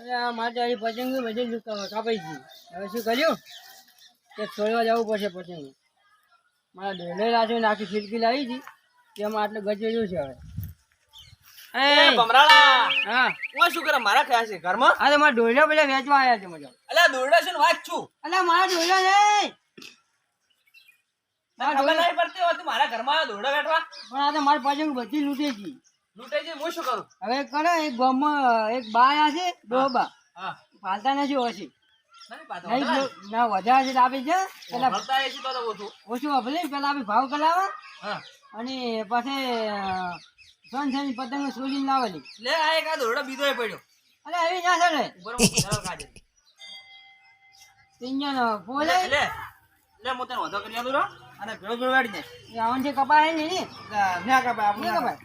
અરે આ મારે અહીં પતંગ બધી કાપાઈ ગઈ હવે શું કર્યું? કે છોડવા જવું પડશે પતંગ. મારા ડોલે રાજુ આખી ફિરકી લાવી હતી. તેમાં આટલું ગજેલું છે હવે. એ ભમરાળા! હા. હું શું કરે? મારા ખ્યાલ છે ઘરમાં? તો મારા પેલા વેચવા આવ્યા છે મજા અલ્યા દોરડા છે ને વાત છું અલા મારા ડોલે નહીં ખબર નહીં પડતી હોતી મારા ઘરમાં આવ્યો દોરડા બેઠવા પણ આ તો મારી પતંગ બધી લૂટી ગઈ લૂંટે છે હું શું કરું? હવે કરો એક ગામમાં એક બાયા છે ડોબા હા. પાલતા નથી ઓછી. ના વધારે છે આપી છે પેલા ભરતા તો ઓછું ઓછું પેલા ભાવ કરાવે હા. અને પછી સન સન પતંગ સોજીને લાવેલી. લે આ એક આ દોરડો બીજો પડ્યો. અરે આવી ના લે લે. વધો કરી આલું અને ભેળો ભેળો વાળી દે. આવન છે કપાય ને ની ના કપાય આપણે ના ના.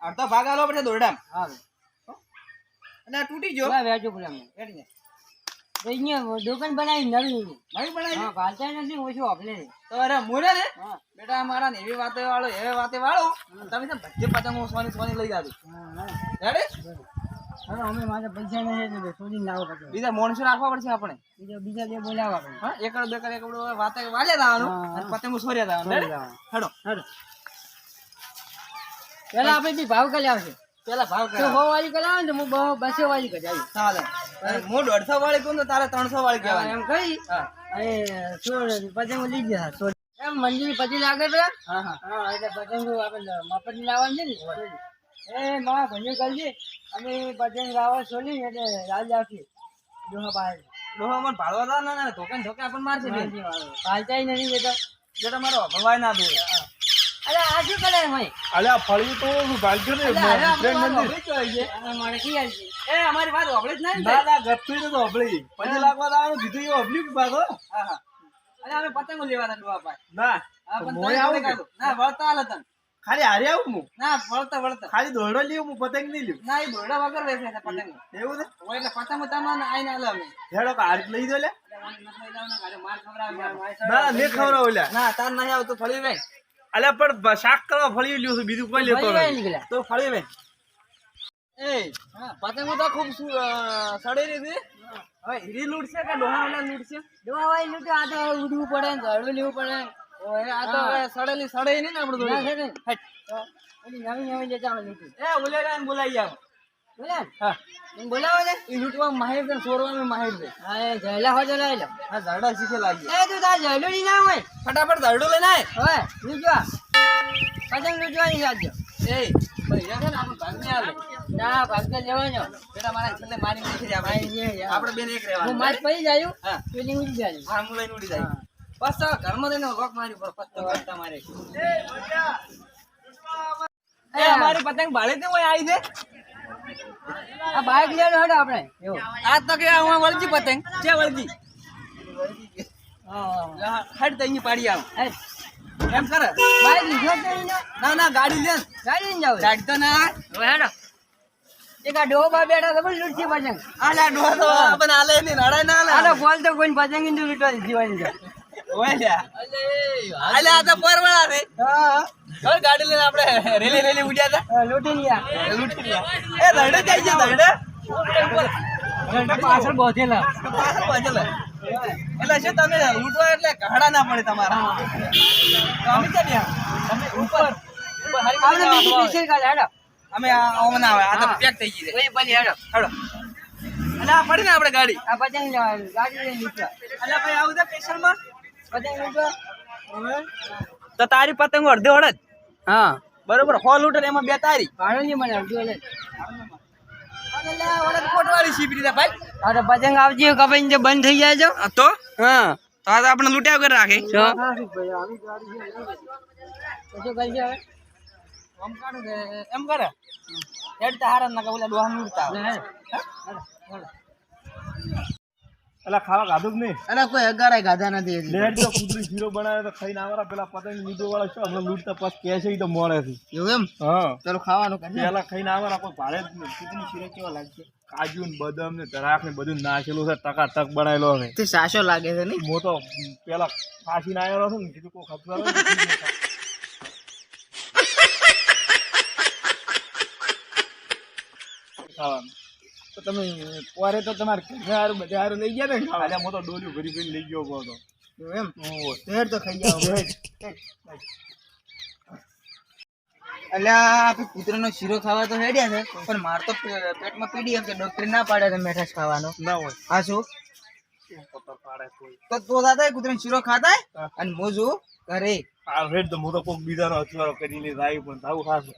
અડધો ભાગ આલો પડે દોરડા હારું. અને તૂટી ગયો. પેલા વેચો પેલા મને. દુકાન બનાવી નવી. નવી બનાવી હા ફાલતા નથી ઓછું આપણે તો અરે મોરે ને? બેટા મારા ને એવી વાતે વાળો એવી વાતે વાળો. તમે તો ભજ્જે પતંગ સોની સોની લઈ જાજો. રેડી હવે અમે મારે પૈસા નથી એટલે સોજીને લાવો પછી. બીજા માણસો રાખવા પડશે આપણે બીજા બીજા બે બોલાવા આપણે. હા એકડ બેકડ એકડ વાતે વાલે દાવાનું અને હા. સોર્યા દાવાનું રેડી હેડો પેલા આપણે બી ભાવ કરી આવશે. પેલા ભાવ તો કરા સો વાળી કરાવે ને હું બસો વાળી ચાલે. હું. દોઢસો વાળી કહું તારે ત્રણસો વાળી કહેવાય એમ કરી અને સોળ પતંગ લઈ ગયા. એમ મંજૂરી પછી લાગે હા હા. હા એટલે પતંગ આપણે મફત લાવવાની છે ને? એ મારા ભાઈઓ કરજી અમે પતંગ લાવવા સોલી ને એટલે રાજ રાખી ડોહા મને ભાડવા દા ના ના ધોકે ધોકે આપણને મારશે બે પાલતાય નથી જતા જેটা મારો ભવાય ના દો અરે આ શું કરે ભાઈ અલ્યા ફળ્યું તો ભાગ્યો ને વાત મંદિર કી આવશે એ અમારી વાત હોભળી જ ને ના ના ગતું તો હબળી પછી લાગવા દાવાનું કીધું એ ભાગો હા હા. અરે અમે પતંગો લેવાના ડોહા પાસે. ના મોય આવું. ના વળતા હાલ તને ખાલી હારે આવું હું. ના વળતા વળતા. ખાલી દોરડો લીધું હું પતંગ નહીં લ્યો. ના એ દોરડા વગર વેચે છે પતંગ. એવું છે? એટલે પતંગ તમને આઈને હાલે અમે. હેડો કે હાર લઈ દો લે. માર ના ના ખવરાવ લે. ના તાર નહીં આવતું ફળી બેન અલ્યા પણ શાક કરવા ફળી લ્યો છું બીજું કોઈ લેતો નીકળ્યા. તો ફળી બેન એ પતંગો તો ખૂબ સડી રહી છે. હવે હીરી લૂંટશે કે ડોહા વાળા લૂંટશે? ડોહા વાળી લૂંટે આ તો ઉડવું પડે ને ઘરડું લેવું પડે. ઓય, આ તો હવે સડેલી સડે નહીં ને આપણું છે ને? નવી નવી એ ઉલેરા ને આવો બોલે હા. એમ બોલાવો છે એ લૂંટવા માહિર છે ચોરવામાં માહિર છે. હા એ જયલા હોય લઈ લો આ ઝાડા શીખે લાગી. એ તું તાર જયલું નહીં ના હોય. ફટાફટ ઝાડું લઈને આય. હવે લૂંટવા. પતંગ લૂંટવાની સાજો એ ને આપણે ભાગ નહીં ના ભાગ્ય લેવાનો. બેટા મારા છેલ્લે મારી આપણે જે બેન એક હું રહેવાનું. પડી જાયું હા. પેલી ઉડી જાય હા હું લઈને ઉડી જાય બસ ઘરમાં જઈને રોક મારી પર પત્તો એ અમારી પતંગ ભાડે તે કોઈ આવી દે આ બાઈક લેવાનો હેડો આપણે. આ તો કે હું વળજી પતંગ. છે વળજી હા. તો અહીં પાડી આવ. એ એમ કરે. લીધો નહીં? ને? ના ના ગાડી લે. ગાડી જાવ. ગાડી તો ના. હેડો. એક ડોબા બેઠા તો પણ પતંગ. આ ના ડોહો તો આલે નહીં નડાય ના આલે બોલ તો કોઈ પતંગ ઇન્દુ લૂંટવા જીવાની છે ઓય લ્યા અલે આ તો પરવાળા છે. હા. ગાડી લઈને આપણે રેલી રેલી ઉડ્યા હતા. લૂંટી ગયા લૂંટી ગયા એ દરડે જાય છે દરડે ઘંટા પાછળ બોધેલા. પાછળ પાછળ એટલે શું તમે લૂંટવા એટલે ઘાડા ના પડે તમારા. અમે તમે ઉપર. બીજી આવો. અમે આ આવે આ તો પેક થઈ ગઈ છે. પછી હેડો હેડો એટલે આ પડી ને આપણે ગાડી. આ પતંગ લેવાની ગાડી લઈને લૂંટવા એટલે ભાઈ આવું છે સ્પેશિયલમાં? પતંગ લૂંટવા તો તારી પતંગ અડધી અડધ હા. બરોબર હોલ લૂંટે એમાં બે તારી. ભાડો મને અડધું પતંગ આવજે જે બંધ થઈ જાય છો તો? હા. તો આ તો આપણે લૂંટ્યા વગર રાખે. શું શું કરશે હવે? આમ કાઢું કે એમ કરે. હેડ તો હારા ના કે ઓલા ડોહા લૂંટતા આવે. લે હેડો. હેડો, હેડો. અલ્યા ખાવા ખાધું જ નહીં? અલા કોઈ અગારા ગાધા નથી. લેટ તો કુદરી જીરો બનાવે તો ખાઈને આવરા પેલા પતંગ લીધો વાળા શું હમણાં લૂંટતા પાસ કે છે તો મળે છે. એવું એમ? હા. ચાલો ખાવાનું કરી પેલા ખાઈને આવરા કોઈ ભારે જ નહીં. કુદરી શીરો કેવા લાગશે? કાજુ ને બદામ ને દરાક ને બધું નાખેલું છે ટકા ટક બનાવેલો છે. તે સાચો લાગે છે નહીં? તો પેલા ફાંસીને આવેલો છું ને કીધું કોઈ ખબર ખાવાનું. તો તમે પોરે તો તમારે ઘરે હારું બધે સારું લઈ ગયા ને ખાવા? હું તો ડોલ્યું ભરી ભરી લઈ ગયો હતો એમ? શેર તો ખાઈ જાવ અલ્યા આપણે કૂતરાનો શીરો ખાવા તો હેડ્યા છે પણ માર તો પેટમાં પીડી એમ કે ડોક્ટર ના પાડે છે મેઠાશ ખાવાનો. ના હોય. હા શું? પત્તર પાડે કોઈ? તો તો દાદા કૂતરાનો શીરો ખાતા અને હું ઘરે. આ રેડ તો હું તો કોઈક બીજાનો અથવારો કરીને આવી પણ થાવું ખાશે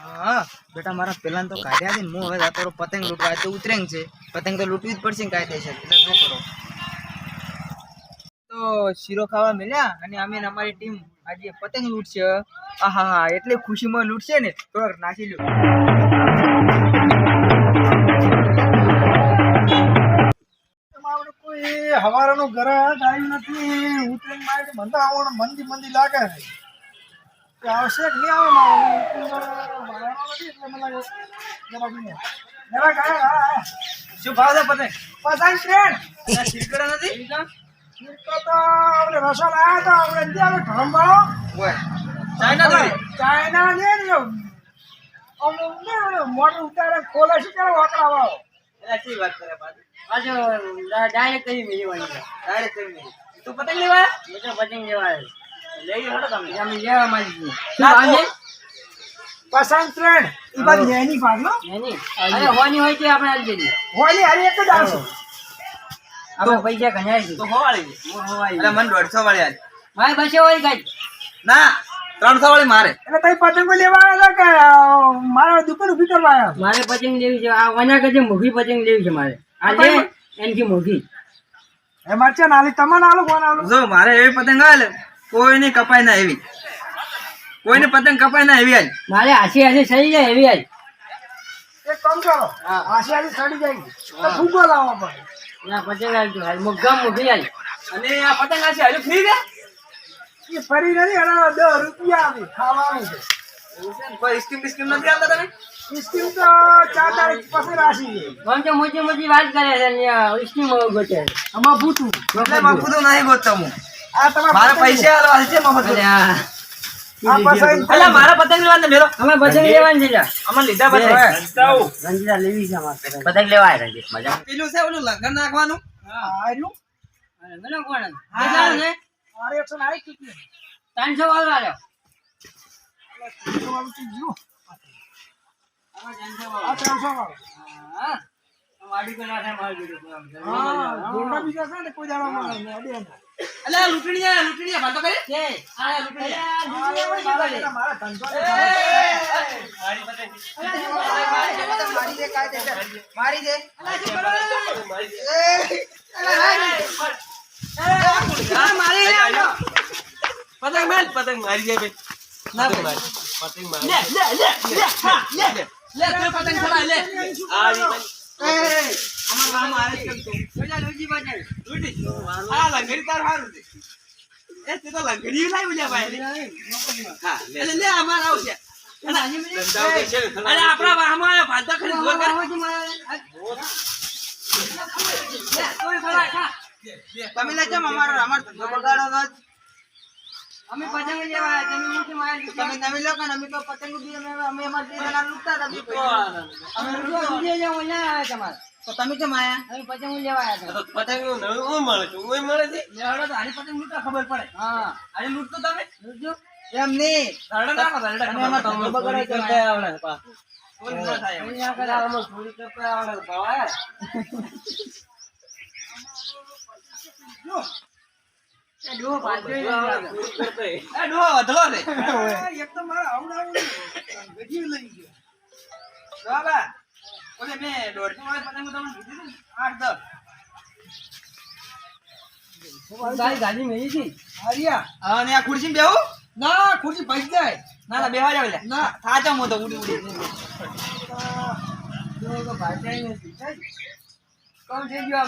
હા, બેટા, મારા પેલા તો કાઢ્યા છે હું હવે તારો પતંગ લૂંટવા તો ઉતરેંગ છે. પતંગ તો લૂંટવી જ પડશે કાયદેસર એટલે શું કરો? તો શીરો ખાવા મળ્યા અને અમે અમારી ટીમ આજે પતંગ લૂંટશે. આહા, હા, એટલે ખુશીમાં લૂંટશે ને થોડોક નાસી લો કોઈ હવારનું ઘરે આવ્યું નથી. ઉતરેંગમાં તો આવવાનું મંદી મંદી લાગે છે. આવશે કે નહીં આવે મારે? ઉતરેણમાં વાળવાનો નથી એટલે મને લાગે જરા બી જરા કાંઈ, હા, હા. શું ભાવ છે પતંગ? પતંગ ટ્રેન નથી? શીરકો તો આપણે રસો લાયા તો આપણે અત્યારે આપણે ઢોંબાળો. ચાઇના ચાઇના ને મોટર ઉતારે ખોલે છે ત્યારે વાકડા વાળો શી વાત કરે પાછું? ડાયરેક્ટ કરી મેળવવાની ડાયરેક્ટ કરી દે. તું પતંગ લેવા પતંગ લેવા આવ્યો લઈ ગયો તમે અમે લેવા માંગીએ છીએ શું ના, પસંદ ટ્રેન એ બાદ નેની ભાગ નો અરે હોની હોય તે આપણે આવી જઈએ હોલી હારી એક જ આવશે આપણે પૈસા ઘણા છે તો હોવાળી દે. હું હોવાઈ એટલે વાળી આજ મારી હોય કાંઈ ના ત્રણસો વાળી મારે એટલે તઈ પતંગો લેવા આવ્યા કે મારા દુકાન ઊભી કરવા આવ્યા મારે પતંગ લેવી છે. આ વના કરજે મોઘી પતંગ લેવી છે મારે. આ લે એનથી મોઘી. એ મારચા નાલી તમને આલો કોણ આલો. જો મારે એવી પતંગ આવે કોઈની કપાય ના એવી. કોઈને પતંગ કપાય ના એવી આજ. મારે હાસી હાસી સડી જાય એવી આજ. એક કામ કરો. હા. આશી સડી જાય. તો ફૂગો લાવવા પડે ના પતંગ આવજો હાલ. મોઘી આજ. અને આ પતંગ આ હાલ હજુ ફ્રી છે? એ ફરી નથી દસ રૂપિયા આવી ખાવાનું છે. સ્કીમ બિસ્કીમ નથી આવતા તમે સ્કીમ તો ચાર તારીખ પછી રાશી છે. તો મોટી મોટી વાત કરે છે ને ગોતે આમાં ભૂતું. એટલે બાપુ તો નહીં ગોતતો હું. મારે પતંગ પૈસા આલવા છે મફત આ. આ પસંદ એટલે મારા પતંગ લેવા મેરો અમે પતંગ લેવાની છે અમે લીધા પછી રંજીતા લેવી છે અમારે પતંગ. લેવાય રંજીત મજા. પેલું છે ઓલું લગન નાખવાનું? આર્યું અરે મને કોણ હા. કેટલાનું છે મારે એકસો ને આઠ કેટલી ત્રણસો વાળો આવ્યો આ ત્રણસો વાળો હા વાડી તો ના થાય કીધું. હા ગોંડા બીજા છે ને કોઈ દાડા મળે એટલે લૂંટણીયા લૂંટણીયા ભાતો કરી છે. આ લૂંટણીયા મારા મારા ધંધો મારી દે કાયદેસર મારી દે પતંગ મેલ પતંગ મારી જાય ભાઈ ના ભાઈ પતંગ મારી લે લે લે લે હા લે લે લે પતંગ ચલા લે આવી ભાઈ અમાર મામા આરે કેમ તો બધા લોજી બાજુ. લૂંટી આ લંગડી તાર હારું છે. એ તે તો લંગડી લાવી બોલ્યા ભાઈ. હા લે. લે અમાર આવશે. અરે આપણા વાહમાં ભાતા ખરી જોર કર. લે કોઈ ખરા ખા તમે લે જમ અમારો અમાર ધંધો બગાડો અમે પતંગ લેવા આવ્યા, તમે મોટી તમે નવી લો કે અમે તો પતંગ બી અમે અમે અમાર બે જણા લૂંટતા હતા અમે જ્યાં ઓલા આવ્યા તમારે. તો તમે કેમ આયા? હવે પતંગ લેવા આવ્યા તો પતંગનું નવું હું મળે છે? ઓય મળે છે? લેવાડો તો આની પતંગ લૂંટા ખબર પડે. હા. આજે લૂંટતો તમે? જોજો. એમ નહીં. રડો ના કરો, રડો. તમે અમાર ધંધો બગાડો પા ચોરી ના થાય એમ. કોઈ ના કરે, આમાં ચોરી કરતા આવડે, ભાવા. એ ડોહો પાછો ય નથી આવતો. એ. ડોહો વધલો છે એક મારા આવડાવું ગજી લઈ ગયો. બાબા ઓલે મેં દોઢસો વાળી પતંગ તમને કીધી હતી આઠ દસ. તારી ગાડી મેલી હતી. આર્યા અને આ ખુરશી બેહું. ના ખુરશી ભાઈ જાય. ના ના બેહવા જાવ ના. થાચા મો તો ઉડી ઉડી. કોણ થઈ ગયો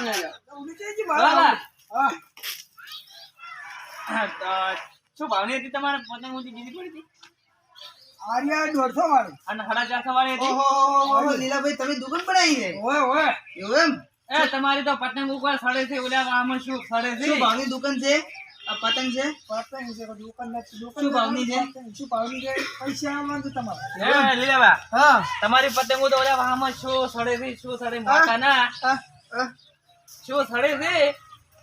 ઉડી બાબા. હા. શું ભાવની હતી તમારે પતંગ ઊંચી દીધી પડી હતી? આર્યા દોઢસો વાળી. અને સાડા ચારસો વાળી હતી? ઓહો લીલાભાઈ તમે દુકાન બનાવી છે ઓય ઓય. એવું એમ? એ તમારી તો પતંગ ઉપર સડે છે ઓલા આમાં શું સડે છે? શું ભાવની દુકાન છે? આ પતંગ છે? પતંગ છે દુકાન નથી દુકાન શું ભાવની છે? શું ભાવની છે? પૈસા આવવાનું છે તમારે. એ લીલાબા હા. તમારી પતંગો તો ઓલા વાહમાં શું સડે છે શું સડે? માતા ના શું સડે છે?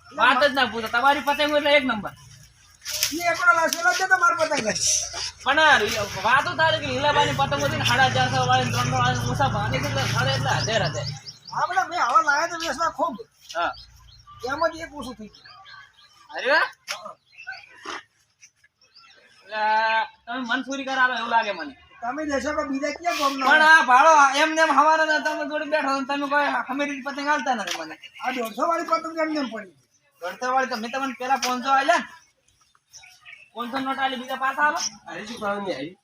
વાત જ ના પૂછો. તમારી પતંગો એટલે એક નંબર. પણ વાતો તારે કે લીલાબાની પતંગો છે સાડા ચારસો વાળી ત્રણસો વાળી ઓછા ભાવે એટલે સડે એટલે હજાર હજાર હા બેટા મેં આવા લાયા તો વેસવા ખૂબ. હા. એમાં જ એક ઓછું થઈ ગયું. અરે વાહ. એટલે આ તમે મનસૂરી કરાવો એવું લાગે મને. તમે દેશો કે બીજા ક્યાં ગામના પણ આ ભાડો એમ નેમ હવાના તમે જોડે બેઠો તમે કોઈ અમેરી પતંગ હાલતા નથી મને. આ દોઢસો વાળી પતંગ એમ નેમ પડી દોઢસો વાળી તો મેં તમને પેલા પહોંચો આવ્યા ને. પાંચસો નોટ આલી બીજા પાછા આલો. અરે શું ભાવની આવી?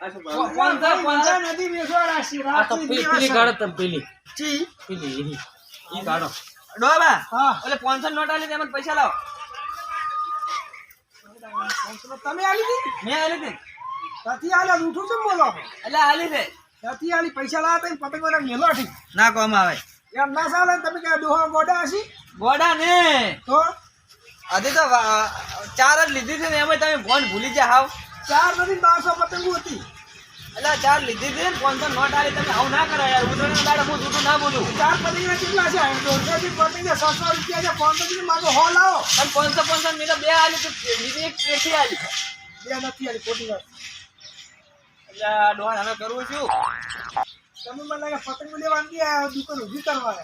પાંચસો મજા પાંચસો નથી વેસવા રાશી આ તો રાશી પેલી દિવસ પેલી કાઢો તમે પેલી. ચી? પેલી એની. ઈ કાઢો ડોબા હા. એટલે પાંચસો નોટ આલી તેમાં પૈસા લાવો. તમે આલી હતી? મેં આલી હતી. ત્યાંથી આલ્યા ઉઠું છું બોલો. એટલે આલી છે. ત્યાંથી આલી પૈસા લાવ્યા તા પતંગ વાળા મેલો હતી ના કોમ આવે. એમ ના ચાલે તમે ક્યાં ડોહા ગોડા હશી? ગોડા ને. તો? હજી તો ચાર જ લીધી છે ને એમાં તમે ફોન ભૂલી જાય હાવ. ચાર નથી બારસો પતંગો હતી. એટલે ચાર લીધી હતી ને પાંચસો નોટ આવી તમે આવું ના કરો યાર. ઉતરણ દાડે હું જૂઠું ના બોલું. ચાર પતંગ કેટલા છે? દોઢસો થી પતંગ છસો રૂપિયા છે. પાંચસો થી માગો હો લાવો. અને પાંચસો પાંચસો મેં તો બે આલી તો બીજી એક એકથી આલી બે નથી આલી ખોટી વાત. એટલે ડોન હવે કરવું છું તમે મને લાગે પતંગ લેવા દુકાન ઊભી કરવા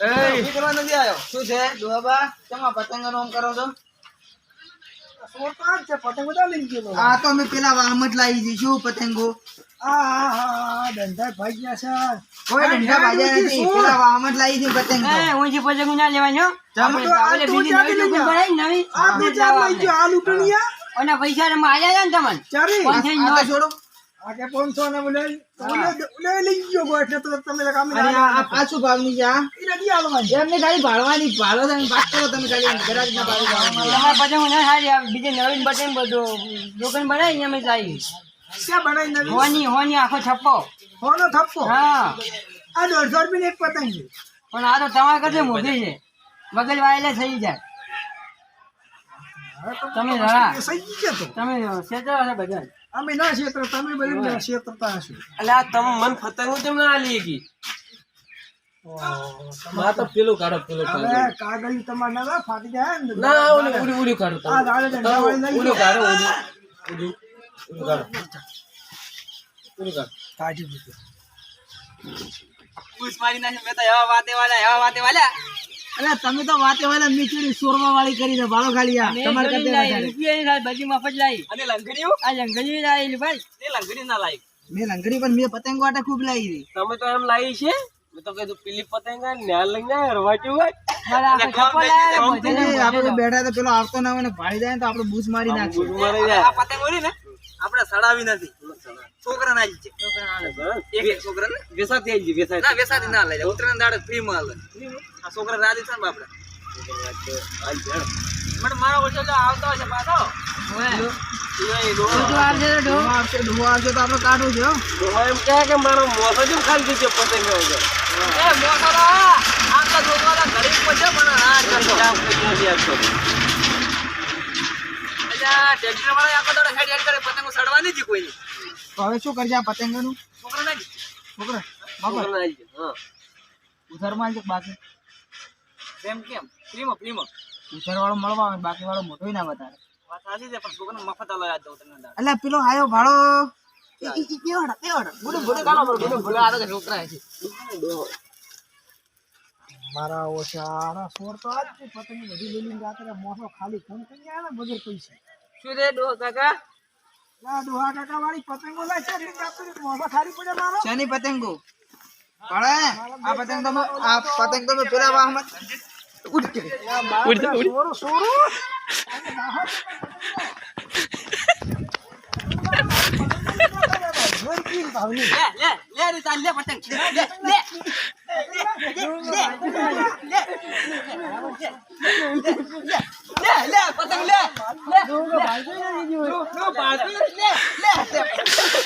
આવ્યા. કરવા નથી આવ્યો. શું છે ડોહાબા કેમ આ પતંગનો કરો છો? આ સોળ તો આ જ છે પતંગ બધા લઈ ગયો આ તો અમે પેલા વાહમાં જ લાવી દઈશું પતંગો? હા હા હા હા ધંધા ભાઈ છે. કોઈ ધંધા બાજા નથી. પેલા વાહમાં જ લાવી દઈશું પતંગ તો. ઊંચી પતંગ ના લેવાનો તમે તો આ તું ક્યાંથી લઈ ગયા? નવી આ તું ચાર લઈ ગયો આ. લૂંટણીયા અને પૈસા ને તમને? ચારી. પાંચસો છોડો. આ કે પાંચસો ને બોલે બોલે લઈ ગયો ગો એટલે તો તમે કામ અમે આ પાછું ભાવની છે આ? એ નથી આલવાની એમને ખાલી ભાડવાની ભાડો તમે વાત કરો તમે ખાલી. તમારા પતંગ ના સારી આવે બીજે નવીન બટન બધું દુકાન બનાવી અમે લાવી ક્યાં બનાવી નવી હોની હોની આખો છપ્પો. હોનો થપ્પો હા. આ દોઢસો રૂપિયા એક પતંગ છે. પણ આ તો તમારે કરતા મોટી છે. મગજ વાયેલા થઈ જાય. હવે તો તમે જરા સહી ગયો તો. તમે બધા અમે ના ક્ષેત્ર તમે બધી ક્ષેત્રતા હશો એટલે આ તમે મન પતંગો કેમ ના આલી ગઈ માં તો પેલું કાઢો પેલું હવે કાગળ તમારે ના ના ફાટી જાય ને ના ઓલું ઉડી ઉડી કાઢો આ દાડે ધંધા વાળી લઈ ઉડી ગયો. કાઢો ઉડી ઉડી ઉડી કાઢો ઉડી કાઢો કાઢી દીધું. પૂછ મારી નાખી મેં તો એવા વાતે વાળા એવા વાતે વાળા અલા તમે તો વાતે વાળા મીચડી સોરવા વાળી કરીને ભાડો ખાલી આ. તમારે કરતા વધારે. રૂપિયા બધી મફત લાઈ. અને લંગડીઓ? આ જંગલી લાવી ભાઈ. તે લંગડી ના લાવી મેં લંગડી પણ મેં પતંગ વાટે ખૂબ લાવી હતી. તમે તો એમ લાવી છે? મે તો કીધું પેલી પતંગ ન્યા લઈને આવ્યા હોય. આપણે બેઠા તો પેલો આવતો ના હોય ને ભાડી જાય તો આપણે બૂસ મારી નાખશું. આ પતંગ હોય ને? આપણે સડાવી નથી. છોકરા ના છે. એક એક છોકરા ને? વેસાતી આવી વેસાતી ના વેસાતી ના લઈ જાય. ઉતરણ દાડે ફ્રી માં આ છોકરા રાજી છે ને બાપડા? મને મારો ઓછો તો આવતો પાછો. કાઢવું છે પણ ડોહો એમ કહે કે મારો મોસો જેમ ખાલી દીધો પતંગ વગર એ મોસો આટલા છોકરા ગરીબ પછી પણ આ ટ્રેક્ટર વાળા આખો દાડો હેડ હેડ કરે પતંગો સડવાની જ કોઈ. હવે શું કરજે આ પતંગનું? છોકરા ના જ છોકરા છોકરા ના જ હા. ઉધારમાં આવશે બાકી? કેમ કેમ? ફ્રીમાં ફ્રીમાં. ઉધાર વાળો મળવા આવે બાકી વાળો મોટો ના વધારે. વાત સાચી છે પણ છોકરાને મફત અલગ દઉં તમને દાડે. પેલો આયો ભાડો. ઈ- ઈ- ઈ કેવાડા, કેવાડા. બોલે બોલે કાલો બોલે બોલે બોલે આ તો છોકરા છે. મારા ઓછા તો આજ પતંગ બધી લઈ લઈને જાતે મોટો મોસો ખાલી ફોન કરી આવ્યા વગર પૈસા. શું રે ડો કાકા ના ડોહા કાકા વાળી પતંગો લાય છે જાતે રહી. મોસો ખાલી પડે મારો શેની પતંગો પડે આ પતંગ તો મેં- આ પતંગ તો મેં પેલા વાહમાં સોરું સોરું ભાવની લે લે લે રે તાર લે પતંગ લે લે લે લે લે લે લે લે પતંગ લે લે લે લે લે લે